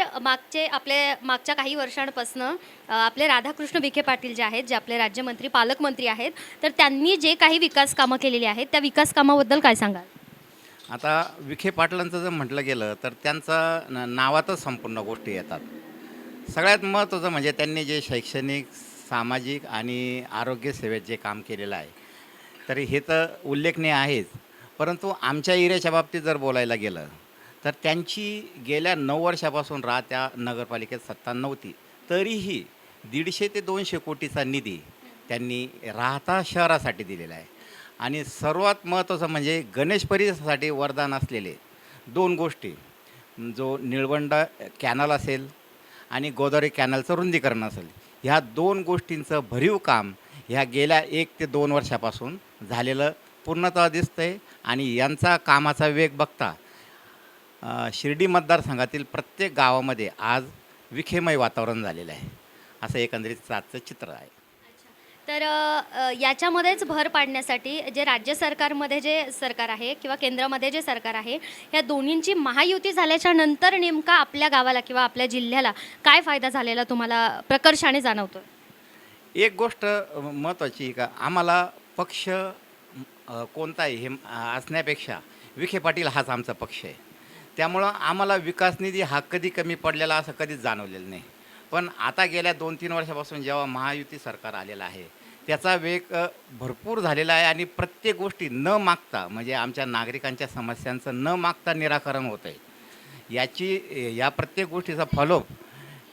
तर मागचे आपले मागच्या काही वर्षांपासनं आपले राधाकृष्ण विखे पाटील जे आहेत जे आपले राज्यमंत्री पालकमंत्री आहेत तर त्यांनी जे काही विकास कामं केलेली आहेत त्या विकास कामाबद्दल काय सांगाल? आता विखे पाटलांचं जर म्हटलं गेलं तर त्यांचा न नावातच संपूर्ण गोष्टी येतात. सगळ्यात महत्त्वाचं म्हणजे त्यांनी जे शैक्षणिक सामाजिक आणि आरोग्य सेवेत जे काम केलेलं आहे तरी हे तर उल्लेखनीय आहेच. परंतु आमच्या एरियाच्या बाबतीत जर बोलायला गेलं तर त्यांची गेल्या नऊ वर्षापासून राहत्या नगरपालिकेत सत्ता नव्हती. तरीही दीडशे ते दोनशे कोटीचा निधी त्यांनी राहता शहरासाठी दिलेला आहे. आणि सर्वात महत्त्वाचं म्हणजे गणेश परिसरासाठी वरदान असलेले दोन गोष्टी. जो निळवंड कॅनल असेल आणि गोदावरी कॅनलचं रुंदीकरण असेल ह्या दोन गोष्टींचं भरीव काम ह्या गेल्या एक ते दोन वर्षापासून झालेलं पूर्णतः दिसतं आहे आणि यांचा कामाचा वेग बघता शिर्डी मतदारसंघातील प्रत्येक गावामध्ये आज विखेमय वातावरण झालेलं आहे. असं एकंदरीत आजचं चित्र आहे. तर अ, याच्यामध्येच भर पाडण्यासाठी जे राज्य सरकारमध्ये जे सरकार आहे किंवा केंद्रामध्ये जे सरकार आहे या दोन्हींची महायुती झाल्याच्यानंतर नेमका आपल्या गावाला किंवा आपल्या जिल्ह्याला काय फायदा झालेला तुम्हाला प्रकर्षाने जाणवतो एक गोष्ट महत्त्वाची का? आम्हाला पक्ष अ, कोणता आहे हे अ, असण्यापेक्षा विखे पाटील हाच आमचा पक्ष आहे. त्यामुळं आम्हाला विकास निधी हा कधी कमी पडलेला असं कधीच जाणवलेलं नाही. पण आता गेल्या दोन तीन वर्षापासून जेव्हा महायुती सरकार आलेलं आहे त्याचा वेग भरपूर झालेला आहे आणि प्रत्येक गोष्टी न मागता म्हणजे आमच्या नागरिकांच्या समस्यांचं न मागता निराकरण होत आहे याची या प्रत्येक गोष्टीचा फॉलोअप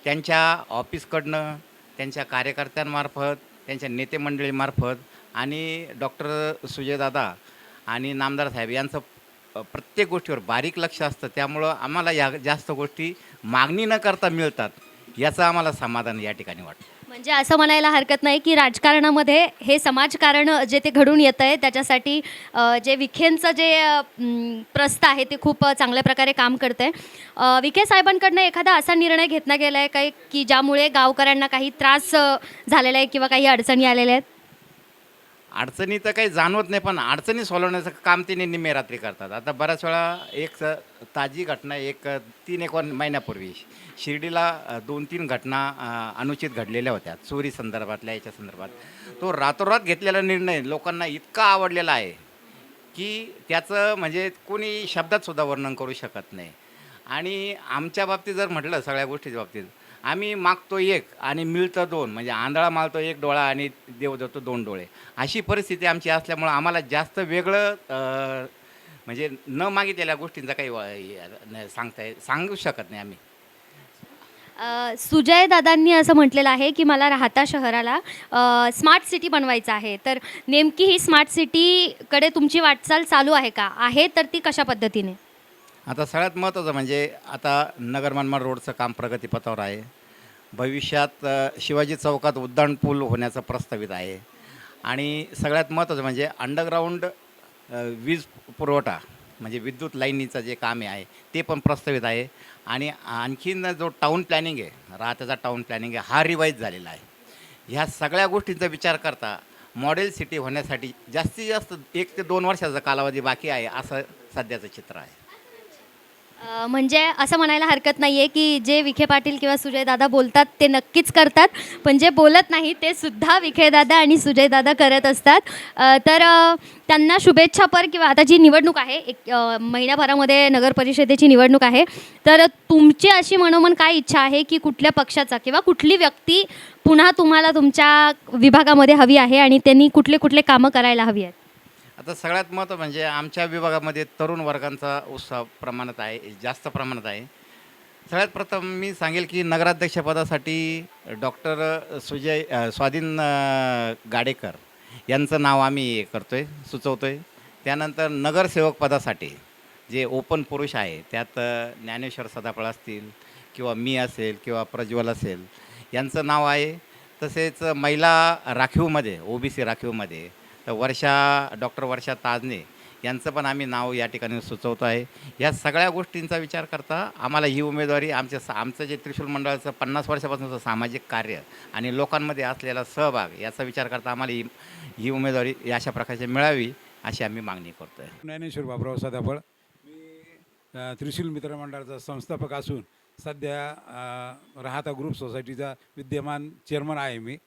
त्यांच्या ऑफिसकडनं त्यांच्या कार्यकर्त्यांमार्फत त्यांच्या नेते मंडळीमार्फत आणि डॉक्टर सुजयदादा आणि नामदार साहेब यांचं प्रत्येक गोष्टीवर बारीक लक्ष असतं. त्यामुळं आम्हाला या जास्त गोष्टी मागणी न करता मिळतात याचं आम्हाला समाधान या ठिकाणी वाटतं. म्हणजे असं म्हणायला हरकत नाही की राजकारणामध्ये हे समाजकारण जे ते घडून येतं आहे त्याच्यासाठी जे विखेंचं जे प्रस्त आहे ते खूप चांगल्या प्रकारे काम करतं आहे. विखे साहेबांकडनं एखादा असा निर्णय घेतला गेला आहे काही की ज्यामुळे गावकऱ्यांना काही त्रास झालेला आहे किंवा काही अडचणी आलेल्या आहेत? अडचणी तर काही जाणवत नाही पण अडचणी सोडवण्याचं काम तिने निम्मे रात्री करतात. आता बऱ्याच वेळा एक स- ताजी घटना एक तीन एक महिन्यापूर्वी शिर्डीला दोन तीन घटना अनुचित घडलेल्या होत्या. चोरी संदर्भातल्या याच्या संदर्भात. तो रातोरात घेतलेला निर्णय लोकांना इतका आवडलेला आहे की त्याचं म्हणजे कोणी शब्दातसुद्धा वर्णन करू शकत नाही. आणि आमच्या बाबतीत जर म्हटलं सगळ्या गोष्टीच्या बाबतीत आम्ही मागतो एक आणि मिळतं दोन. म्हणजे आंधळा मारतो एक डोळा आणि देव देतो दोन डोळे. अशी परिस्थिती आमची असल्यामुळं आम्हाला जास्त वेगळं म्हणजे न मागितलेल्या गोष्टींचा काही व- सांगता ये- सांगू शकत नाही आम्ही. सुजय दादांनी असं म्हटलेलं आहे की मला राहता शहराला स्मार्ट सिटी बनवायचं आहे. तर नेमकी ही स्मार्ट सिटीकडे तुमची वाटचाल चालू आहे का? आहे तर ती कशा पद्धतीने? आता सगळ्यात महत्त्वाचं म्हणजे आता नगर मनमाड रोडचं काम प्रगतीपथावर आहे. भविष्यात शिवाजी चौकात उड्डाण पूल होण्याचं प्रस्तावित आहे. आणि सगळ्यात महत्त्वाचं म्हणजे अंडरग्राऊंड वीज पुरवठा म्हणजे विद्युत लाईनीचं जे काम आहे ते पण प्रस्तावित आहे. आणि आणखीन जो टाऊन प्लॅनिंग आहे राहत्याचा टाऊन प्लॅनिंग आहे हा रिवाईज झालेला आहे. ह्या सगळ्या गोष्टींचा विचार करता मॉडेल सिटी होण्यासाठी जास्तीत जास्त एक ते दोन वर्षाचा कालावधी बाकी आहे असं सध्याचं चित्र आहे. म्हणजे असं म्हणायला हरकत नाही आहे की जे विखे पाटील किंवा सुजयदादा बोलतात ते नक्कीच करतात पण जे बोलत नाही ते सुद्धा विखेदादा आणि सुजयदादा करत असतात. तर त्यांना शुभेच्छापर किंवा आता जी निवडणूक आहे एक महिन्याभरामध्ये नगर परिषदेची निवडणूक आहे तर तुमची अशी मनोमन काय इच्छा आहे की कुठल्या पक्षाचा किंवा कुठली व्यक्ती पुन्हा तुम्हाला तुमच्या विभागामध्ये हवी आहे आणि त्यांनी कुठले कुठले कामं करायला हवी आहेत? आता सगळ्यात महत्त्व म्हणजे आमच्या विभागामध्ये तरुण वर्गांचा उत्साह प्रमाणात आहे जास्त प्रमाणात आहे. सगळ्यात प्रथम मी सांगेल की नगराध्यक्षपदासाठी डॉक्टर सुजय स्वाधीन गाडेकर यांचं नाव आम्ही करतो आहे सुचवतो आहे त्यानंतर नगरसेवक पदासाठी जे ओपन पुरुष आहे त्यात ज्ञानेश्वर सदाफळ असतील किंवा मी असेल किंवा प्रज्वल असेल यांचं नाव आहे. तसेच महिला राखीवमध्ये ओ बी सी राखीवमध्ये तर वर्षा डॉक्टर वर्षा ताजने यांचं पण आम्ही नाव या ठिकाणी सुचवतो आहे. या सगळ्या गोष्टींचा विचार करता आम्हाला ही उमेदवारी आमच्या सा- आमचं जे त्रिशूल मंडळाचं पन्नास वर्षापासूनचं सामाजिक कार्य आणि लोकांमध्ये असलेला सहभाग याचा विचार करता आम्हाला ही ही उमेदवारी या अशा प्रकारची मिळावी अशी आम्ही मागणी करतो आहे ज्ञानेश्वर बाबराव सदाफळ मी त्रिशूल मित्र मंडळाचा संस्थापक असून सध्या राहता ग्रुप सोसायटीचा विद्यमान चेअरमन आहे मी.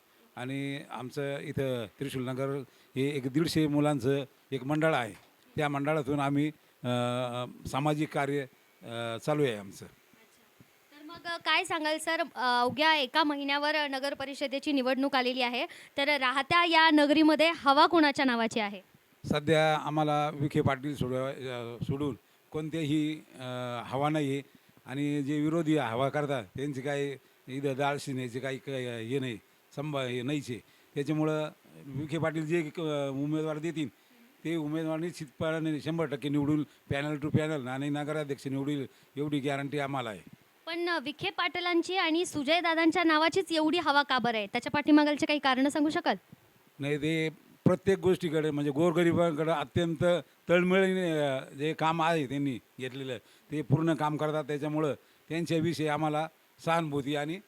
आणि आमचं इथं त्रिशूल नगर हे एक दीडशे मुलांचं एक मंडळ आहे. त्या मंडळातून आम्ही सामाजिक कार्य चालू आहे आमचं. तर मग काय सांगाल सर? अवघ्या एका महिन्यावर नगर परिषदेची निवडणूक आलेली आहे. तर राहत्या या नगरीमध्ये हवा कोणाच्या नावाची आहे? सध्या आम्हाला विखे पाटील सोड अ, सोडून कोणत्याही हवा नाही आहे आणि जे विरोधी हवा करतात त्यांची काही इथं डाळ शिण्याची काही काही हे नाही. संभा हे नाहीच त्याच्यामुळं विखे पाटील जे उमेदवार देतील ते उमेदवार निश्चितपणे शंभर टक्के निवडून पॅनल टू पॅनल आणि नगराध्यक्ष निवडील एवढी गॅरंटी आम्हाला आहे. पण विखे पाटलांची आणि सुजय दादांच्या नावाचीच एवढी हवा का बरं आहे? त्याच्या पाठीमागालचे काही कारणं सांगू शकाल? नाही ते प्रत्येक गोष्टीकडे म्हणजे गोरगरिबांकडे अत्यंत तळमळीने जे काम आहे त्यांनी घेतलेलं ते पूर्ण काम करतात. त्याच्यामुळं त्यांच्याविषयी आम्हाला सहानुभूती आणि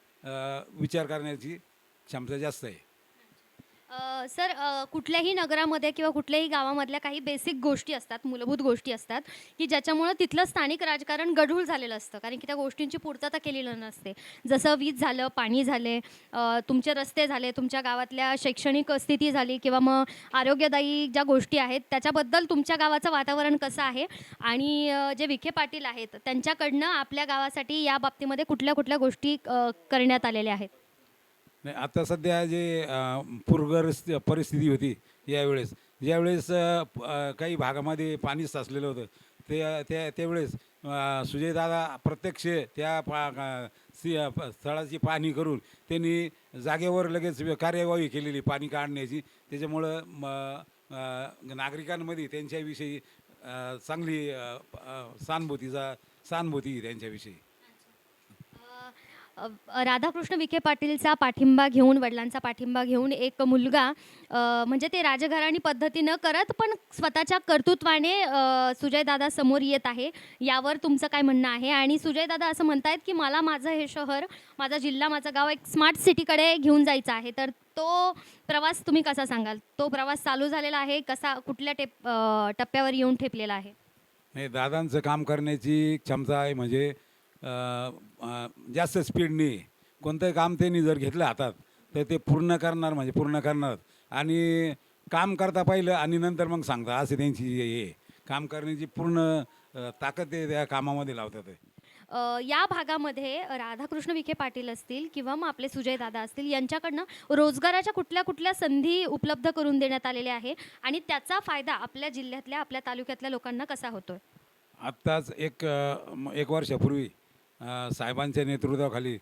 विचार करण्याची क्षमता जास्त आहे. अ, सर अ, कुठल्याही नगरामध्ये किंवा कुठल्याही गावामधल्या काही बेसिक गोष्टी असतात मूलभूत गोष्टी असतात की ज्याच्यामुळं तिथलं स्थानिक राजकारण गढूळ झालेलं असतं. कारण की त्या गोष्टींची पूर्तता केलेली नसते. जसं वीज झालं पाणी झाले अ, तुमचे रस्ते झाले तुमच्या गावातल्या शैक्षणिक स्थिती झाली किंवा मग आरोग्यदायी ज्या गोष्टी आहेत त्याच्याबद्दल तुमच्या गावाचं वातावरण कसं आहे आणि अ, जे विखे पाटील आहेत त्यांच्याकडनं आपल्या गावासाठी या बाबतीमध्ये कुठल्या कुठल्या गोष्टी अ, करण्यात आलेल्या आहेत? नाही आता सध्या जे अ, पूरग्रस्त परिस्थिती होती यावेळेस ज्यावेळेस काही भागामध्ये पाणी साचलेलं होतं ते त्या त्यावेळेस सुजयदादा प्रत्यक्ष त्या पा स्थळाची पाहणी करून त्यांनी जागेवर लगेच कार्यवाही केलेली पाणी काढण्याची. त्याच्यामुळं म नागरिकांमध्ये त्यांच्याविषयी चांगली सहानुभूतीचा सहानुभूती त्यांच्याविषयी. राधाकृष्ण विखे पाटीलचा पाठिंबा घेऊन वडिलांचा पाठिंबा घेऊन एक मुलगा म्हणजे ते राजघराणी पद्धती न करत पण स्वतःच्या कर्तृत्वाने सुजयदादा समोर येत आहे. यावर तुमचं काय म्हणणं आहे? आणि सुजयदादा असं म्हणतायत की मला माझं हे शहर माझा जिल्हा माझं गाव एक स्मार्ट सिटीकडे घेऊन जायचं आहे. तर तो प्रवास तुम्ही कसा सांगाल? तो प्रवास चालू झालेला आहे? कसा कुठल्या टेप टप्प्यावर येऊन ठेपलेला आहे? नाही दादांचं काम करण्याची क्षमता आहे. म्हणजे जास्त स्पीडने कोणतंही काम त्यांनी जर घेतलं हातात तर ते पूर्ण करणार म्हणजे पूर्ण करणार. आणि काम करता पाहिलं आणि नंतर मग सांगता असं त्यांची हे. काम करण्याची पूर्ण ताकद ते त्या कामामध्ये लावतात. या भागामध्ये राधाकृष्ण विखे पाटील असतील किंवा मग आपले सुजय दादा असतील यांच्याकडनं रोजगाराच्या कुठल्या कुठल्या संधी उपलब्ध करून देण्यात आलेल्या आहे आणि त्याचा फायदा आपल्या जिल्ह्यातल्या आपल्या तालुक्यातल्या लोकांना कसा होतोय? आत्ताच एक एक वर्षापूर्वी साहेबांच्या नेतृत्वाखाली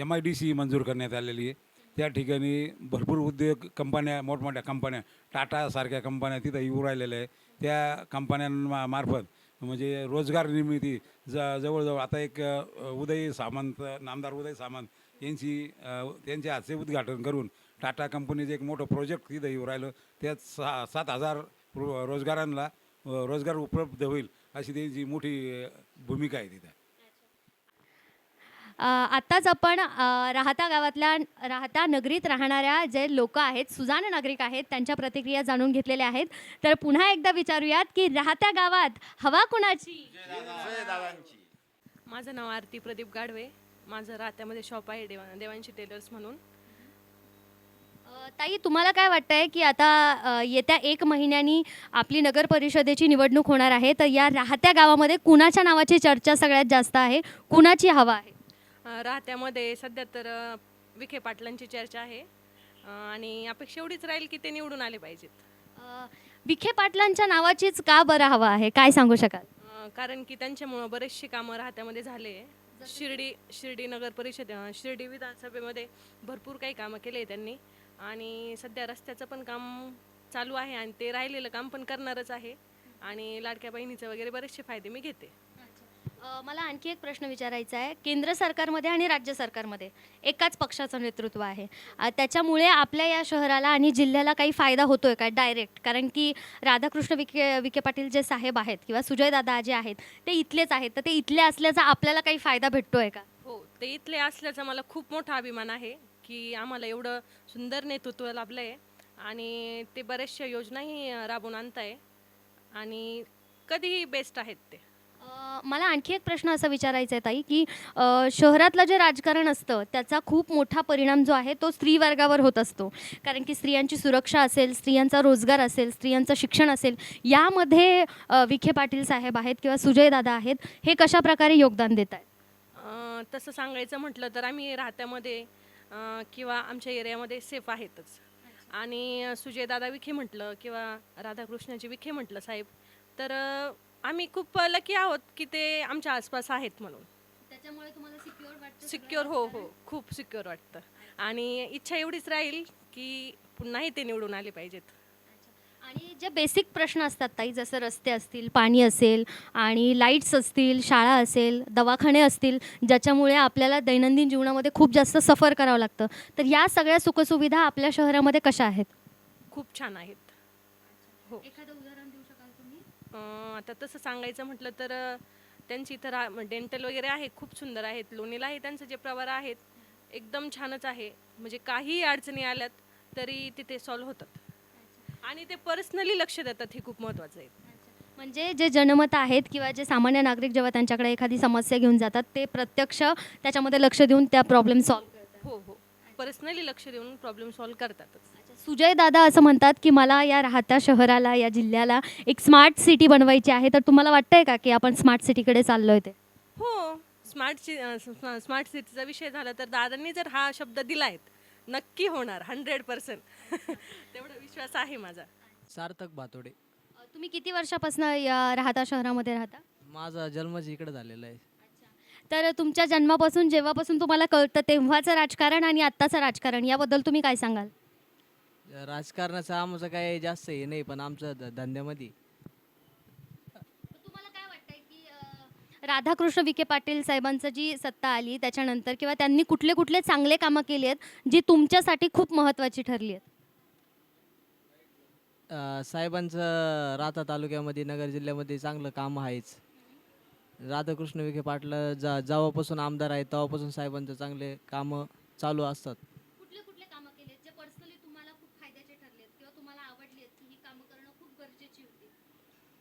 एम आय डी सी मंजूर करण्यात आलेली आहे. त्या ठिकाणी भरपूर उद्योग कंपन्या मोठमोठ्या कंपन्या टाटासारख्या कंपन्या तिथं येऊ राहिलेल्या आहे त्या कंपन्यांमार्फत म्हणजे रोजगार निर्मिती ज जवळजवळ आता एक उदय सामंत नामदार उदय सामंत यांची त्यांच्या हातचे उद्घाटन करून टाटा कंपनीचं एक मोठं प्रोजेक्ट तिथं येऊ राहिलं. त्यात सा सात हजार रोजगारांना रोजगार उपलब्ध होईल अशी त्यांची मोठी भूमिका आहे तिथं. आत्ताच आपण राहता गावातल्या राहता नगरीत राहणाऱ्या जे लोक आहेत सुजाण नागरिक आहेत त्यांच्या प्रतिक्रिया जाणून घेतलेल्या आहेत. तर पुन्हा एकदा विचारूयात की राहत्या गावात हवा कुणाची? माझं नाव आरती प्रदीप गाढवे. माझं रात्यामध्ये शॉप आहे देवा देवांशी टेलर्स म्हणून. ताई तुम्हाला काय वाटतंय की आता येत्या एक महिन्यानी आपली नगर परिषदेची निवडणूक होणार आहे. तर या राहत्या गावामध्ये कुणाच्या नावाची चर्चा सगळ्यात जास्त आहे? कुणाची हवा आहे? राहत्यामध्ये सध्या तर विखे पाटलांची चर्चा आहे. आणि अपेक्षा एवढीच राहील की ते निवडून आले पाहिजेत. विखे पाटलांच्या नावाचीच का बरं हवा आहे? काय सांगू शकाल? अं, कारण की त्यांच्यामुळं बरेचशी कामं राहत्यामध्ये झाले. शिर्डी शिर्डी नगर परिषद अं, शिर्डी विधानसभेमध्ये भरपूर काही कामं केले त्यांनी. आणि सध्या रस्त्याचं पण काम चालू आहे आणि ते राहिलेलं काम पण करणारच आहे. आणि लाडक्या बहिणीचं वगैरे बरेचसे फायदे मी घेते. अ, मला आणखी एक प्रश्न विचारायचा आहे. केंद्र सरकारमध्ये आणि राज्य सरकारमध्ये एकाच पक्षाचं नेतृत्व आहे. अ, त्याच्यामुळे आपल्या या शहराला आणि जिल्ह्याला काही फायदा होतोय का डायरेक्ट कारण की राधाकृष्ण विखे विखे पाटील जे साहेब आहेत किंवा सुजयदादा जे आहेत ते इथलेच आहेत. तर ते इथले असल्याचा आपल्याला काही फायदा भेटतोय का? हो ते इथले असल्याचा मला खूप मोठा अभिमान आहे की आम्हाला एवढं सुंदर नेतृत्व लाभलं आहे आणि ते बऱ्याचशा योजनाही अं, राबवून आणत आहे आणि कधीही बेस्ट आहेत ते. मला आणखी एक प्रश्न असा विचारायचा आहे ताई की अ, शहरातलं जे राजकारण असतं त्याचा खूप मोठा परिणाम जो आहे तो स्त्री वर्गावर होत असतो. कारण की स्त्रियांची सुरक्षा असेल स्त्रियांचा रोजगार असेल स्त्रियांचं शिक्षण असेल यामध्ये अ, विखे पाटील साहेब आहेत किंवा सुजय दादा आहेत हे कशा प्रकारे योगदान देत आहेत? अं, तसं सांगायचं म्हटलं तर आम्ही राहत्यामध्ये अं, किंवा आमच्या एरियामध्ये सेफ आहेतच. आणि सुजयदादा विखे म्हटलं किंवा राधाकृष्णाजी विखे म्हटलं साहेब तर अं, आम्ही खूप लकी आहोत की ते आमच्या आसपास आहेत म्हणून. त्याच्यामुळे तुम्हाला सिक्युअर वाटतं सिक्युअर हो हो. खूप सिक्युअर वाटतं. आणि इच्छा एवढीच राहील की पुन्हाही ते निवडून आले पाहिजेत. आणि जे बेसिक प्रश्न असतात ताई जसं रस्ते असतील पाणी असेल आणि लाईट्स असतील शाळा असेल दवाखाने असतील ज्याच्यामुळे आपल्याला दैनंदिन जीवनामध्ये खूप जास्त सफर करावं लागतं. तर या सगळ्या सुखसुविधा आपल्या शहरामध्ये कशा आहेत? खूप छान आहेत. हो. एखादं उदाहरण देऊ शकाल तुम्ही? अं, आता तसं सांगायचं म्हटलं तर अं, त्यांची इथं रा डेंटल वगैरे आहे खूप सुंदर आहेत. लोणीला आहे त्यांचं जे प्रवार आहेत एकदम छानच आहे. म्हणजे काही अडचणी आल्यात तरी तिथे सॉल्व्ह होतात. आणि ते पर्सनली लक्ष देतात हे खूप महत्त्वाचं आहे. म्हणजे जे जनमत आहेत किंवा जे सामान्य नागरिक जेव्हा त्यांच्याकडे एखादी समस्या घेऊन जातात ते प्रत्यक्ष त्याच्यामध्ये लक्ष देऊन त्या प्रॉब्लेम सॉल्व्ह करतात. हो हो. पर्सनली लक्ष देऊन प्रॉब्लेम सॉल्व्ह करतातच. सुजय दादा असं म्हणतात की मला या राहत्या शहराला या जिल्ह्याला एक स्मार्ट सिटी बनवायची आहे. तर तुम्हाला वाटतंय का की आपण स्मार्ट सिटीकडे चाललोय ते? हो स्मार्ट सि स्मार्ट सिटीचा विषय झाला तर दादांनी जर हा शब्द दिलायत नक्की होणार हंड्रेड पर्सेंट तेवढा विश्वास आहे माझा. सार्थक भातोडे. तुम्ही किती वर्षापासून या राहता शहरामध्ये राहता? माझा जन्मच इकडे झालेला आहे. तर तुमच्या जन्मापासून जेव्हापासून तुम्हाला कळतं तेव्हाचं राजकारण आणि आत्ताचं राजकारण याबद्दल तुम्ही काय सांगाल? राजकारणाचं आमचं काय जास्त हे नाही पण आमचं ध- धंद्यामध्ये. तुम्हाला काय वाटतंय की अ, राधाकृष्ण विखे पाटील साहेबांचं जी सत्ता आली त्याच्यानंतर किंवा त्यांनी कुठले कुठले चांगले कामं केली आहेत जी तुमच्यासाठी खूप महत्त्वाची ठरली आहेत? अं, साहेबांचं राहता तालुक्यामध्ये नगर जिल्ह्यामध्ये चांगलं काम आहेच. राधाकृष्ण विखे पाटला जा जेव्हापासून आमदार आहेत तेव्हापासून साहेबांचं चांगले कामं चालू असतात कुठले कुठले कामं केली जे पर्सनली तुम्हाला खूप फायद्याचे ठरले किंवा तुम्हाला आवडली आहेत की ही कामं करणं खूप गरजेची होती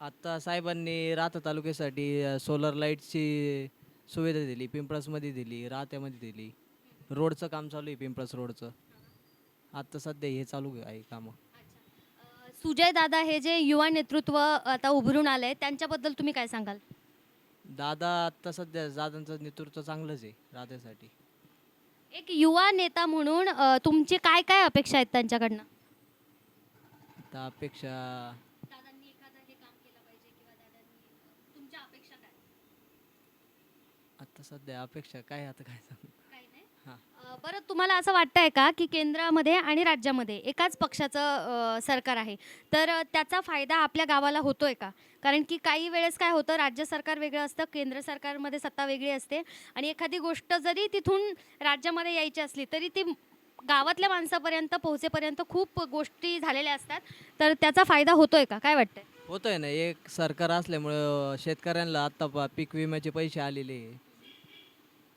आत्ता साहेबांनी राहता तालुक्यासाठी सोलर लाईटची सुविधा दिली पिंपळसमध्ये दिली राहत्यामध्ये दिली. रोडचं काम चालू आहे पिंपळस रोडचं. आत्ता सध्या हे चालू आहे कामं. सुजय दादा हे जे युवा नेतृत्व आता उभरून आलंय त्यांच्याबद्दल तुम्ही काय सांगाल? दादा आत्ता सध्या दादांचं नेतृत्व चांगलंच आहे राहत्यासाठी एक युवा नेता म्हणून अ, तुमची काय काय अपेक्षा आहेत त्यांच्याकडनं? आता अपेक्षा दादांनी एखादं हे काम केलं पाहिजे किंवा दादांनी तुमच्या अपेक्षा काय आता सध्या अपेक्षा काय आता काय सांगू? अ, बरं तुम्हाला असं वाटतंय का की केंद्रामध्ये आणि राज्यामध्ये एकाच पक्षाचं अ, सरकार आहे? तर अ, त्याचा फायदा आपल्या गावाला होतोय का? कारण की काही वेळेस काय होतं राज्य सरकार वेगळं असतं केंद्र सरकारमध्ये सत्ता वेगळी असते आणि एखादी गोष्ट जरी तिथून राज्यामध्ये यायची असली तरी ती गावातल्या माणसापर्यंत पोहोचेपर्यंत खूप गोष्टी झालेल्या असतात. तर त्याचा फायदा होतोय का? काय वाटतंय? होतंय ना. एक सरकार असल्यामुळं शेतकऱ्यांना आत्ता प- पीक विम्याचे पैसे आलेले आहे.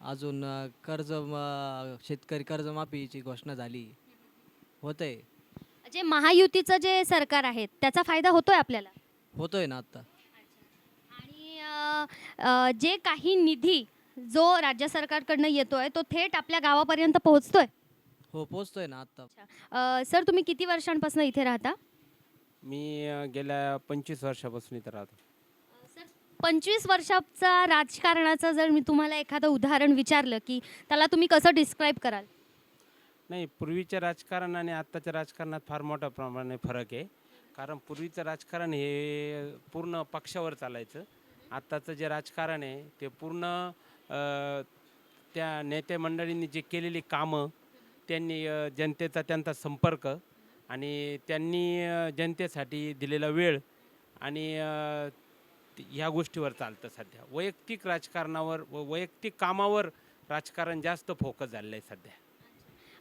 अजून कर्ज म- शेतकरी कर्जमाफीची घोषणा झाली. होतंय. जे महायुतीचं जे सरकार आहे त्याचा फायदा होतोय आपल्याला? होतोय ना आत्ता आणि अ, अ, जे काही निधी जो राज्य सरकारकडनं येतोय तो थेट आपल्या गावापर्यंत पोहोचतोय? हो पोचतोय ना आत्ता अ, सर तुम्ही किती वर्षांपासून इथे राहता? मी अ, गेल्या पंचवीस वर्षापासून इथं राहतो. पंचवीस वर्षाचा राजकारणाचं जर मी तुम्हाला एखादं उदाहरण विचारलं की त्याला तुम्ही कसं डिस्क्राईब कराल? नाही पूर्वीच्या राजकारण आणि आत्ताच्या राजकारणात फार मोठ्या प्रमाणे फरक आहे. कारण पूर्वीचं राजकारण हे पूर्ण पक्षावर चालायचं. आत्ताचं जे राजकारण आहे ते पूर्ण अ, त्या नेते मंडळींनी जे केलेली कामं त्यांनी अ, जनतेचा त्यांचा संपर्क आणि त्यांनी अ, जनतेसाठी दिलेला वेळ आणि अ, ह्या गोष्टीवर चालतं सध्या. वैयक्तिक राजकारणावर व वैयक्तिक कामावर राजकारण जास्त फोकस झालेलं आहे सध्या.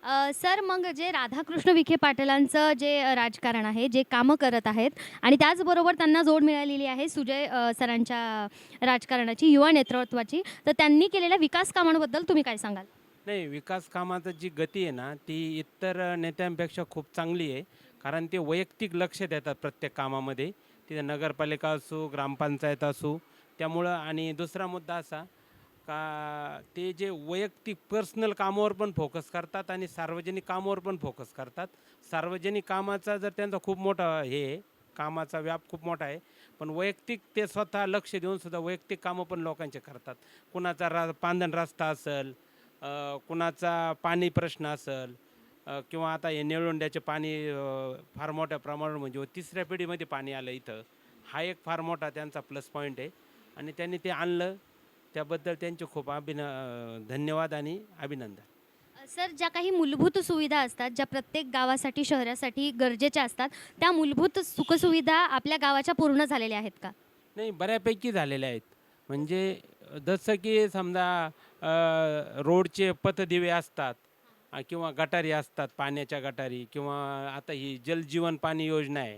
अ, सर मग जे राधाकृष्ण विखे पाटलांचं जे अ, राजकारण आहे जे कामं करत आहेत आणि त्याचबरोबर त्यांना जोड मिळालेली आहे सुजय अ, सरांच्या राजकारणाची युवा नेतृत्वाची तर त्यांनी केलेल्या विकास कामांबद्दल तुम्ही काय सांगाल? नाही विकास कामाचं जी गती आहे ना ती इतर नेत्यांपेक्षा खूप चांगली आहे. कारण ते वैयक्तिक लक्ष देतात प्रत्येक कामामध्ये. तिथे नगरपालिका असो ग्रामपंचायत असो त्यामुळं आणि दुसरा मुद्दा असा का ते जे वैयक्तिक पर्सनल कामावर पण फोकस करतात आणि सार्वजनिक कामावर पण फोकस करतात. सार्वजनिक कामाचा जर त्यांचा खूप मोठा हे आहे, कामाचा व्याप खूप मोठा आहे पण वैयक्तिक ते स्वतः लक्ष देऊन सुद्धा वैयक्तिक कामं पण लोकांचे करतात. कुणाचा रा पांधन रस्ता असेल कुणाचा पाणी प्रश्न असेल किंवा आता हे निळवंड्याचे पाणी फार मोठ्या प्रमाणावर म्हणजे तिसऱ्या पिढीमध्ये पाणी आलं इथं. हा एक फार मोठा त्यांचा प्लस पॉईंट आहे. आणि त्यांनी ते आणलं. त्याबद्दल त्यांचे खूप अभिन धन्यवाद आणि अभिनंदन. सर ज्या काही मूलभूत सुविधा असतात ज्या प्रत्येक गावासाठी शहरासाठी गरजेच्या असतात त्या मूलभूत सुखसुविधा आपल्या गावाच्या पूर्ण झालेल्या आहेत का? नाही बऱ्यापैकी झालेले आहेत. म्हणजे जसं की समजा अ, रोडचे पथदिवे असतात अ, किंवा गटारी असतात पाण्याच्या गटारी किंवा आता ही जलजीवन पाणी योजना आहे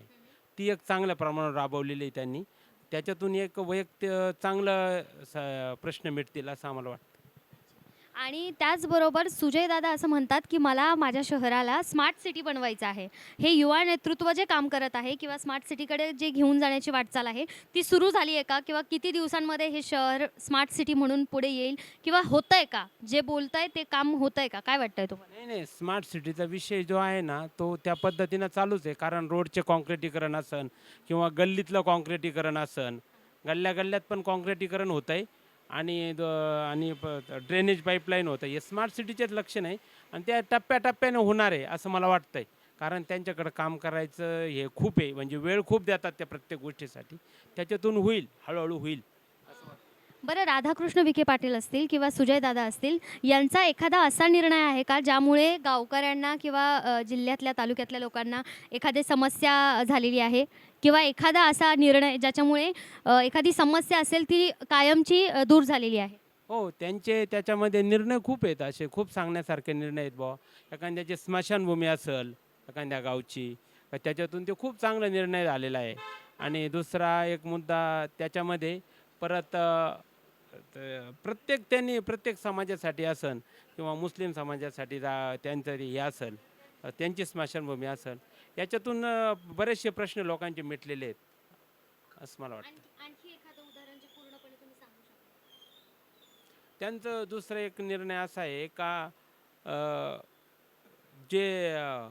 ती एक चांगल्या प्रमाणावर राबवलेली आहे त्यांनी. त्याच्यातून एक वैयक्तिक चांगलं स- प्रश्न मिटतील असं आम्हाला वाटतं. आणि त्याचबरोबर सुजयदादा असं म्हणतात की मला माझ्या शहराला स्मार्ट सिटी बनवायचं आहे. हे युवा नेतृत्व जे काम करत आहे किंवा स्मार्ट सिटीकडे जे घेऊन जाण्याची वाटचाल आहे ती सुरू झाली आहे का? किंवा किती दिवसांमध्ये हे शहर स्मार्ट सिटी म्हणून पुढे येईल? किंवा होतं आहे का? जे बोलत आहे ते काम होतं आहे का? काय वाटतंय तुम्हाला? नाही नाही. स्मार्ट सिटीचा विषय जो आहे ना तो त्या पद्धतीनं चालूच आहे. कारण रोडचे कॉन्क्रिटीकरण असन किंवा गल्लीतलं कॉन्क्रिटीकरण असन गल्ल्या गल्ल्यात पण कॉन्क्रिटीकरण होतं आहे आणि द- आणि ड्रेनेज पाईपलाईन होतं. हे स्मार्ट सिटीचेच लक्षण आहे. आणि त्या टप्प्याटप्प्याने होणार आहे असं मला वाटतं आहे कारण त्यांच्याकडं काम करायचं हे खूप आहे. म्हणजे वेळ खूप देतात त्या प्रत्येक गोष्टीसाठी. त्याच्यातून होईल हळूहळू होईल. बरं राधाकृष्ण विखे पाटील असतील किंवा सुजयदादा असतील यांचा एखादा असा निर्णय आहे का ज्यामुळे गावकऱ्यांना किंवा अ, जिल्ह्यातल्या तालुक्यातल्या लोकांना एखादी समस्या झालेली आहे? किंवा एखादा असा निर्णय ज्याच्यामुळे एखादी समस्या असेल ती कायमची दूर झालेली आहे? हो त्यांचे त्याच्यामध्ये निर्णय खूप आहेत असे खूप सांगण्यासारखे निर्णय आहेत बुवा. एखाद्याची स्मशानभूमी असेल एखाद्या गावची त्याच्यातून ते खूप चांगला निर्णय झालेला आहे. आणि दुसरा एक मुद्दा त्याच्यामध्ये परत प्रत्येक त्यांनी प्रत्येक समाजासाठी असन किंवा मुस्लिम समाजासाठी जा त्यांचं हे असेल त्यांची स्मशानभूमी असेल याच्यातून बरेचसे प्रश्न लोकांचे मिटलेले आहेत असं मला वाटतं. आणखी एखादं उदाहरण जे पूर्णपणे तुम्ही सांगू शकता? त्यांचं दुसरा एक निर्णय असा आहे का अ, जे अ,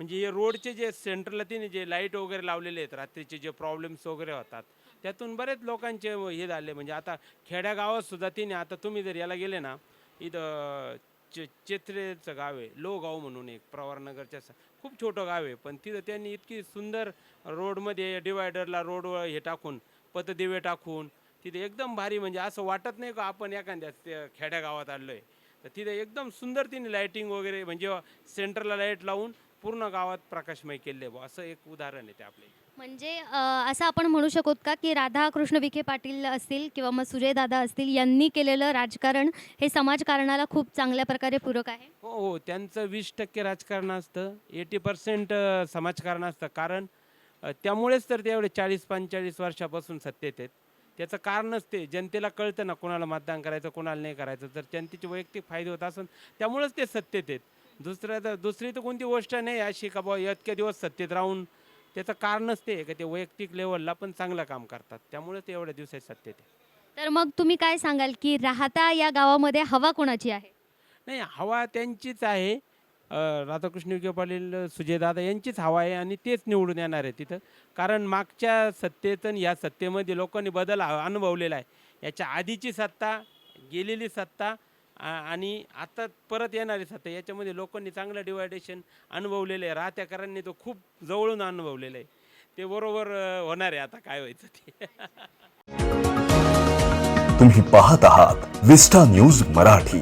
म्हणजे हे रोडचे जे सेंटरला तिने जे लाइट वगैरे लावलेले आहेत रात्रीचे जे प्रॉब्लेम्स वगैरे होतात त्यातून बरेच लोकांचे हे झाले. म्हणजे आता खेड्यागावात सुद्धा तिने आता तुम्ही जर याला गेले ना इथं चे चेत्रेचं गाव आहे लो गाव म्हणून एक प्रवारनगरच्या खूप छोटं गाव आहे. पण तिथं त्यांनी इतकी सुंदर रोडमध्ये डिवायडरला रोड हे टाकून पतदिवे टाकून तिथे एकदम भारी म्हणजे असं वाटत नाही का आपण एखाद्या खेड्यागावात आलो आहे तर तिथे एकदम सुंदर तिने लाईटिंग वगैरे म्हणजे सेंटरला लाइट लावून पूर्ण गावात प्रकाशमय केले बुवा असं एक उदाहरण आहे ते आपल्या म्हणजे असं आपण म्हणू शकत का की राधाकृष्ण विखे पाटील असतील किंवा मग सुजयदादा असतील यांनी केलेलं राजकारण हे समाजकारणाला खूप चांगल्या प्रकारे पूरक आहे? हो हो. त्यांचं वीस टक्के राजकारण असतं. एटी पर्सेंट समाजकारण असतं. कारण त्यामुळेच तर ते एवढे चाळीस पंचेचाळीस वर्षापासून सत्तेत आहेत. त्याचं कारणच ते. जनतेला कळतं ना कोणाला मतदान करायचं कोणाला नाही करायचं. तर जनतेचे वैयक्तिक फायदे होत असून त्यामुळेच ते सत्तेत आहेत. दुसरं तर दुसरी तर कोणती गोष्ट नाही अशी का बुवा इतक्या दिवस सत्तेत राहून त्याचं कारणच ते आहे का ते वैयक्तिक लेवलला पण चांगलं काम करतात. त्यामुळे ते एवढ्या दिवसात सत्तेत आहे तर मग तुम्ही काय सांगाल की राहता या गावामध्ये हवा कोणाची आहे? नाही हवा त्यांचीच आहे. अ, राधाकृष्ण विखे पाटील सुजयदादा यांचीच हवा आहे आणि तेच निवडून येणार आहे तिथं. कारण मागच्या सत्तेत आणि या सत्तेमध्ये लोकांनी बदल हा- अनुभवलेला आहे. याच्या आधीची सत्ता गेलेली सत्ता आणि आता परत येणारी सत्ता याच्यामध्ये लोकांनी चांगलं डिवायडेशन अनुभवलेलं आहे. राहत्याकरांनी तो खूप जवळून अनुभवलेलं आहे. ते बरोबर होणार आहे आता काय व्हायचं ते. तुम्ही पाहत आहात विस्टा न्यूज मराठी.